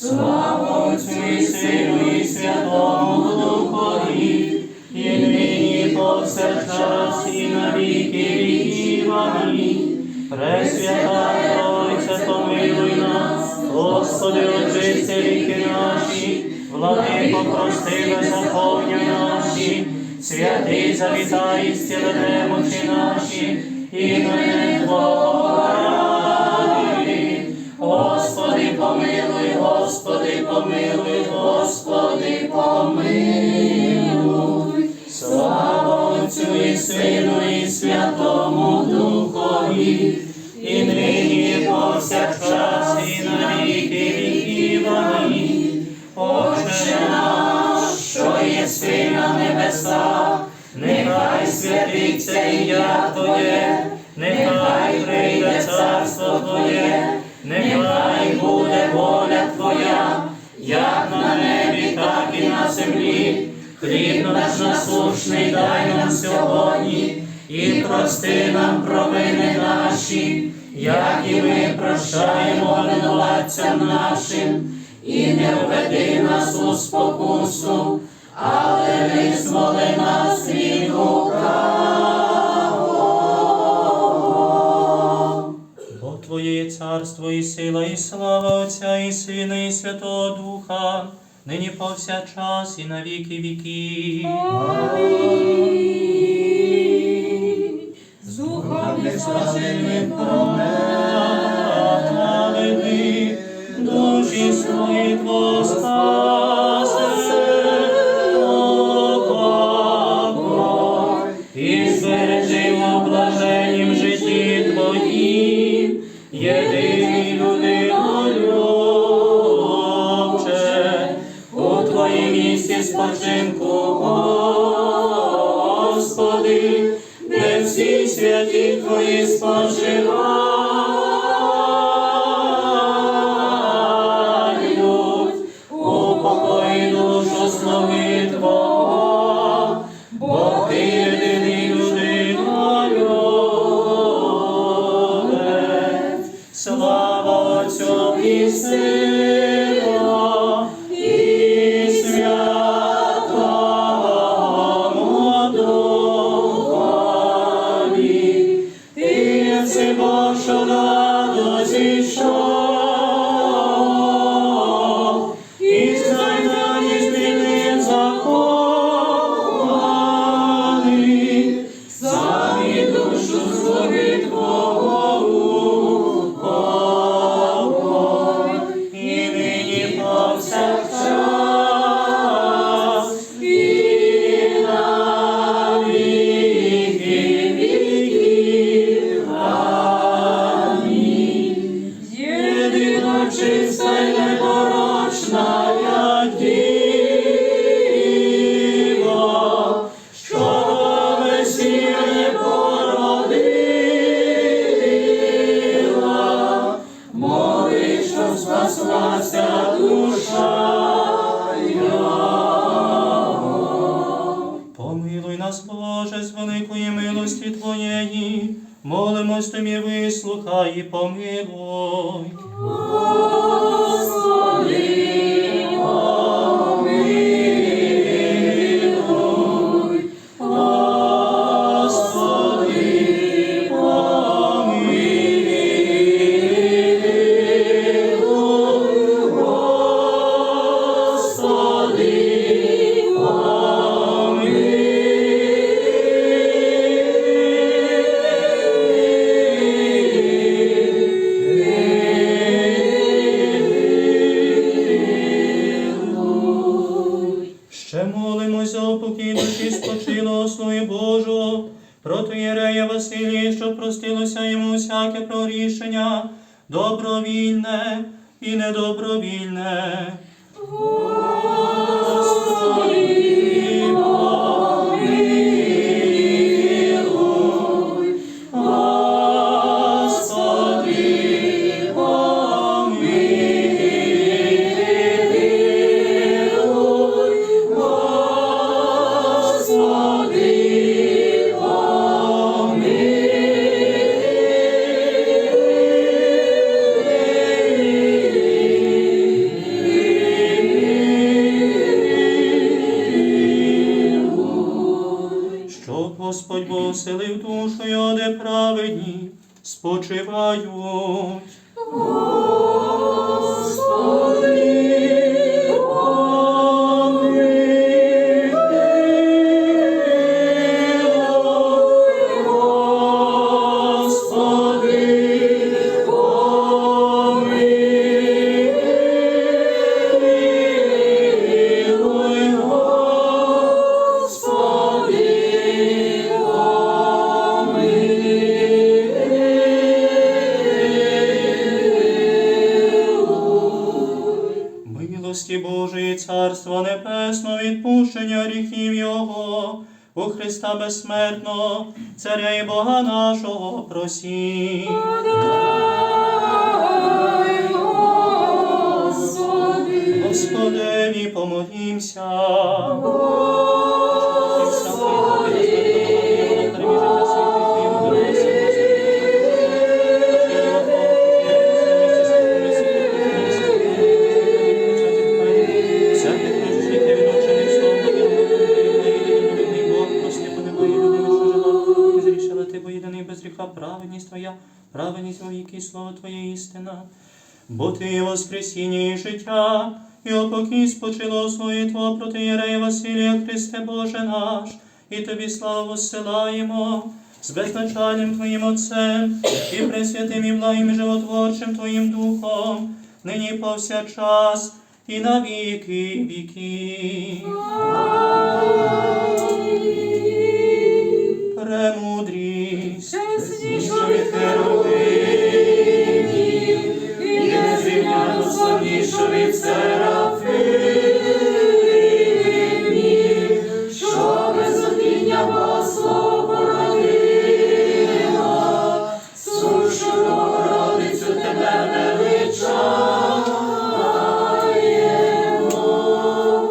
Слава Отцю і Сину і Святому Духові, і нині повсякчас і на віки віків. Амінь. Пресвята помилуй нас, Господи, очисти ріки наші, владико, прости беззаконня наші, святий завітай, зціли немочі наші, і мене благослови. Помилуй, Господи, помилуй. Слава Отцю і Сину і Святому Духові, прости нам провини наші, як і ми прощаємо винуватцям нашим, і не введи нас у спокусу, але визволи нас від лукавого. Бо Твоє є царство і сила, і слава Отця, і Сина, і Святого Духа, нині повсякчас і на віки віків. Духом Несвятими помилуй, душі свої Твого і оселив душу його, де праведні спочивають. Милості у Христа безсмертно, Царя і Бога нашого, просі. Господи, помолімся. Слово Твоє істина. Бо ти є воскресіння і життя, і опокій спочило своє Твого проти Єрея Василія Христе Боже наш, і Тобі славу зсилаємо з безначальним Твоїм Отцем і пресвятим і благим животворчим Твоїм Духом, нині повсякчас і на віки віки.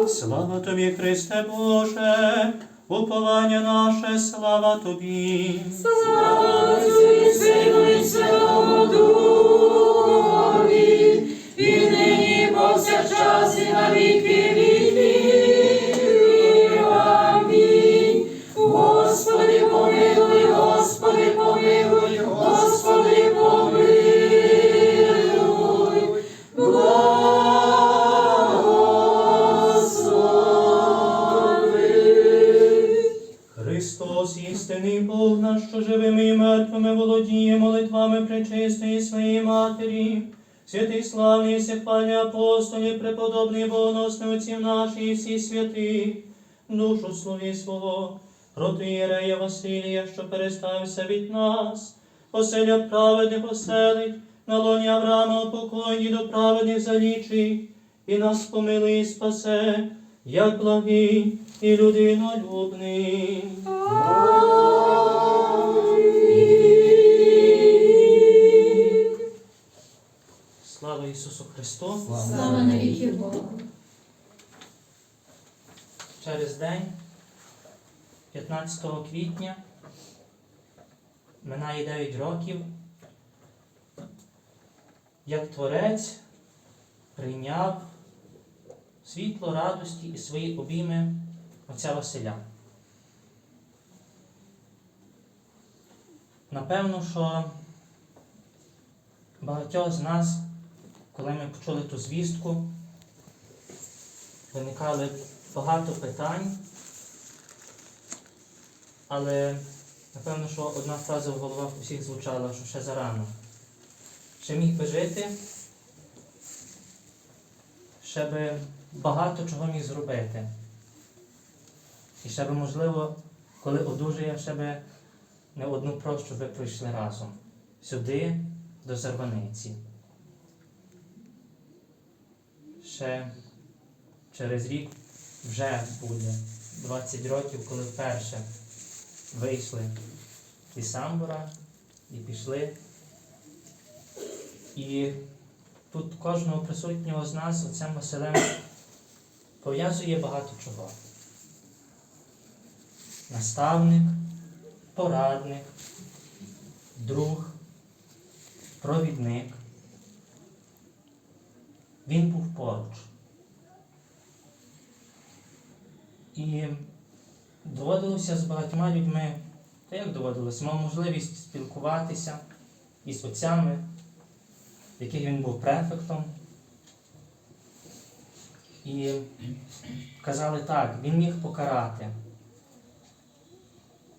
Слава тобі, Христе Боже, уповання наше, слава тобі. Слава Отцю і Сину і Святому і повсякчас і на віки віків. Амінь. Господи, помилуй, Господи, помилуй, Господи, помилуй. Благослови. Христос, істинний Бог наш, що живими і мертвими володіє молитвами пречистої своєї Матері, святий славний і всехвальний апостолі, преподобний богоносний отців наші і всі святі, душу слові свого, проти Єрея Василія, що переставився від нас, оселя праведних оселить, на лоні Авраама покойні до праведних залічить, і нас помилує і спасе, як благий і людинолюбний. Ісусу Христу! Слава навіки Богу. Через день, 15 квітня, минає 9 років, як Творець прийняв світло радості і свої обійми отця Василя. Напевно, що багатьох з нас, коли ми почули ту звістку, виникали багато питань, але напевно, що одна фраза в головах у всіх звучала, що ще зарано. Ще міг би жити, ще би багато чого міг зробити. І ще би, можливо, коли одужає, ще би не одну прощу ви пройшли разом сюди, до Зарваниці. Ще через рік вже буде 20 років, коли вперше вийшли із самбора і пішли. І тут кожного присутнього з нас оцем Василем пов'язує багато чого. Наставник, порадник, друг, провідник. Він був поруч. І доводилося з багатьма людьми то як доводилось, мав можливість спілкуватися із отцями, яких він був префектом. І казали так, він міг покарати,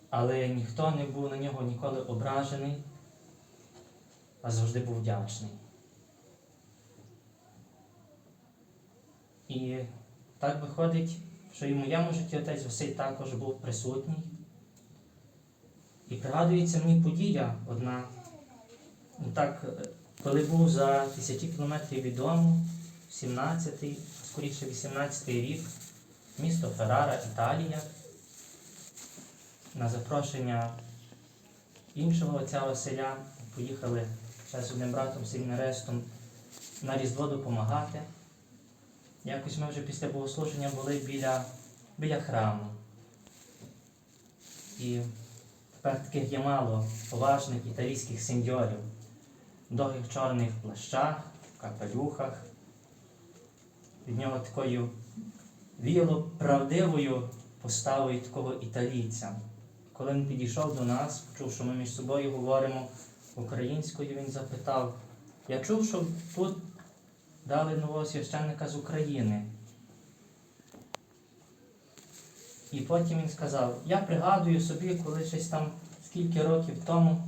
але ніхто не був на нього ніколи ображений, а завжди був вдячний. І так виходить, що і в моєму житті отець Василь також був присутній. І пригадується мені подія одна. Ну, Так, е, коли був за тисячі кілометрів від дому, 17-й, скоріше 18-й рік, місто Феррара, Італія, на запрошення іншого отця Василя поїхали ще з одним братом семінарестом на Різдво допомагати. Якось ми вже після богослуження були біля, біля храму. І тепер таких є мало поважних італійських сеньорів в довгих чорних плащах, в капелюхах. Від нього такою віяло правдивою поставою такого італійця. Коли він підійшов до нас, почув, що ми між собою говоримо українською, він запитав: Я чув, що тут дали нового священника з України. І потім він сказав, я пригадую собі, коли щось там скільки років тому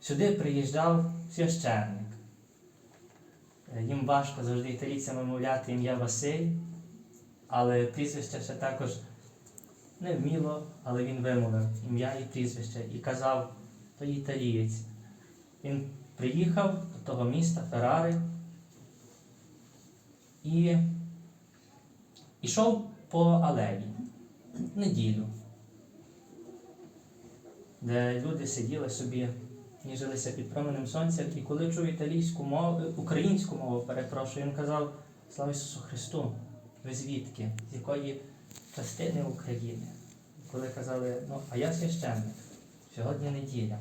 сюди приїжджав священник. Їм важко завжди італійцям вимовляти ім'я Василь, але прізвище ще також не вміло, але він вимовив ім'я і прізвище і казав, то італієць. Він приїхав до того міста Феррари і йшов по алеї неділю, де люди сиділи собі, ніжилися під променем сонця, і коли чув італійську мову, українську мову, перепрошую, він казав Слава Ісусу Христу! Ви звідки? З якої частини України? Коли казали, ну, а я священник, сьогодні неділя.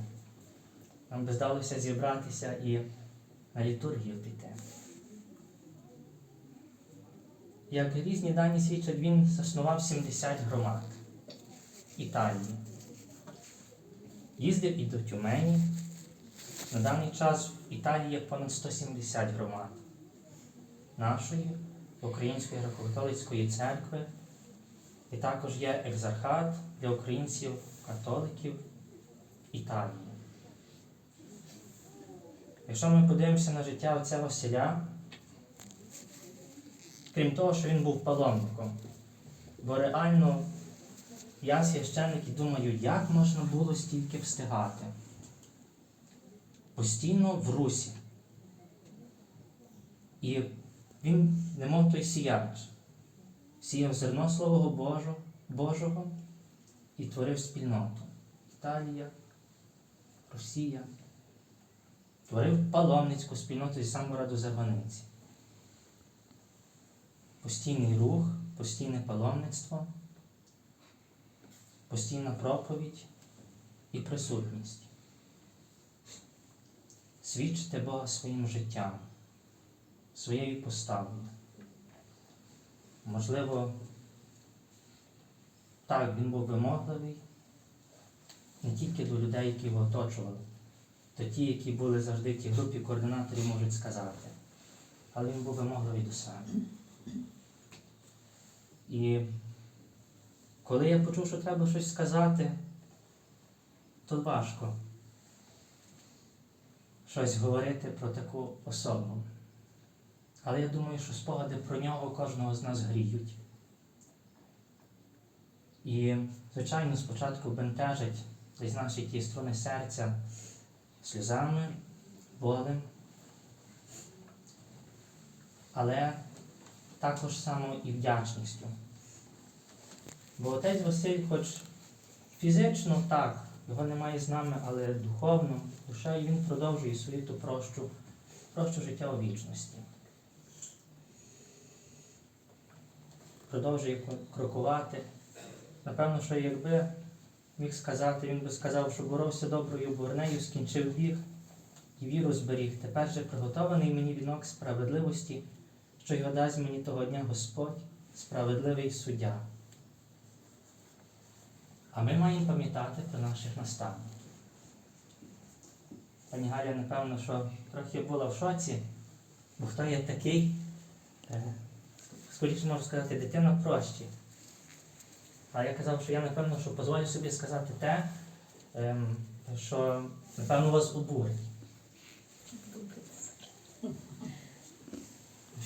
Нам би здалося зібратися і на літургію піти. Як різні дані свідчать, він заснував 70 громад Італії. Їздив і до Тюмені. На даний час в Італії є понад 170 громад нашої Української греко-католицької церкви. І також є екзархат для українців, католиків Італії. Якщо ми подивимося на життя отця Василя, крім того, що він був паломником, бо реально я священник і думаю, як можна було стільки встигати. Постійно в русі. І він, немов той сіяч, сіяв зерно Слового Божого, і творив спільноту. Італія, Росія. Творив паломницьку спільноту зі самого до Зарваниці. Постійний рух, постійне паломництво, постійна проповідь і присутність. Свідчити Бога своїм життям, своєю поставою. Можливо, так, він був вимогливий не тільки до людей, які його оточували, то ті, які були завжди в тій групі координаторів, можуть сказати. Але він був вимогливий до себе. І коли я почув, що треба щось сказати, то важко щось говорити про таку особу. Але я думаю, що спогади про нього кожного з нас гріють. І, звичайно, спочатку бентежить десь наші ті струни серця сльозами, болем. Але також само і вдячністю. Бо отець Василь, хоч фізично так, його немає з нами, але духовно, душею він продовжує свою ту прощу, прощу життя у вічності. Продовжує крокувати. Напевно, що якби міг сказати, він би сказав, що боровся доброю борнею, скінчив біг і віру зберіг. Тепер же приготований мені вінок справедливості, що його дасть мені того дня Господь, справедливий суддя. А ми маємо пам'ятати про наших наставників. Пані Галя, напевно, що трохи була в шоці, бо хто є такий, е, скоріше можу сказати, дитина прощі. А я казав, що я напевно, що дозволю собі сказати те, ем, що напевно вас обурить.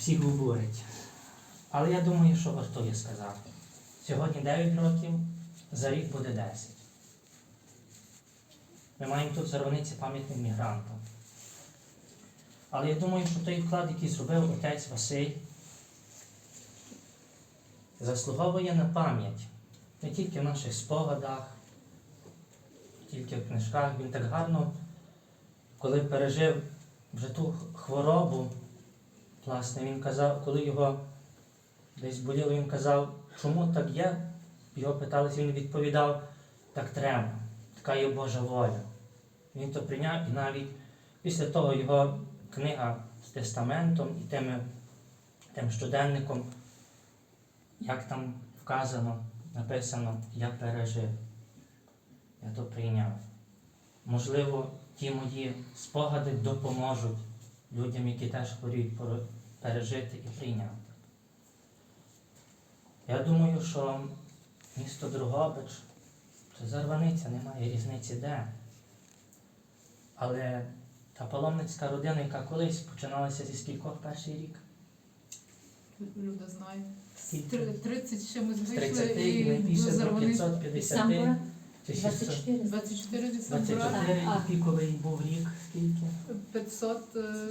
Всіх обурить. Але я думаю, що вартує сказати. Сьогодні 9 років, за рік буде 10. Ми маємо тут зарваниці пам'ятним мігрантам. Але я думаю, що той вклад, який зробив отець Василь, заслуговує на пам'ять не тільки в наших спогадах, тільки в книжках. Він так гарно, коли пережив вже ту хворобу, власне, він казав, коли його десь боліло, він казав, чому так є? Його питалися, він відповідав, так треба, така є Божа воля. Він то прийняв і навіть після того його книга з тестаментом і тими, тим щоденником, як там вказано, написано, я пережив. Я то прийняв. Можливо, ті мої спогади допоможуть людям, які теж хворіють, пережити і прийняти. Я думаю, що місто Другобич це Зарваниця, немає різниці де. Але та паломницька родина, яка колись починалася зі скількох перший рік, Люди знають. Скільки? Три- 30 з чимось вийшли 30 і більше до 550 чи 24. 24 від 24 А. і був рік, скільки? 500, е,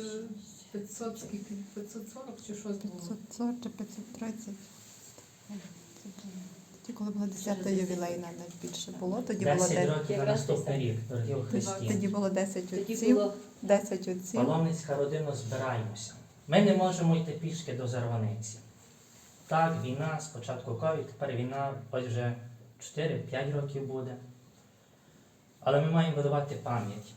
500 скільки? 540 чи щось було? 540 чи 530. Тоді, коли була 10 ювілейна, найбільше було, тоді було 10 10, років на наступний рік, дорогі Христі. тоді було 10 Тоді отців, було 10 отців. Паломницька родина збираємося. Ми не можемо йти пішки до Зарваниці. Так, війна, спочатку ковід, тепер війна, ось вже 4-5 років буде. Але ми маємо видавати пам'ять.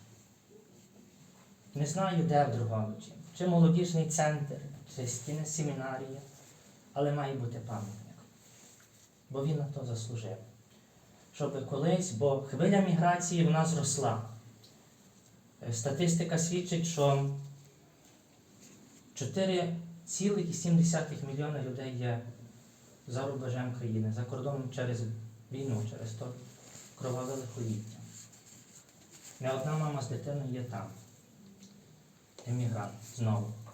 Не знаю, де в Другобичі, чи молодіжний центр, чи стіни семінарії, але має бути пам'ятник. Бо він на то заслужив. Щоб колись, бо хвиля міграції в нас зросла. Е, Статистика свідчить, що 4,7 мільйона людей є за рубежем країни, за кордоном через війну, через то кроваве лихоліття. Не одна мама з дитиною є там. 听听是？知道不？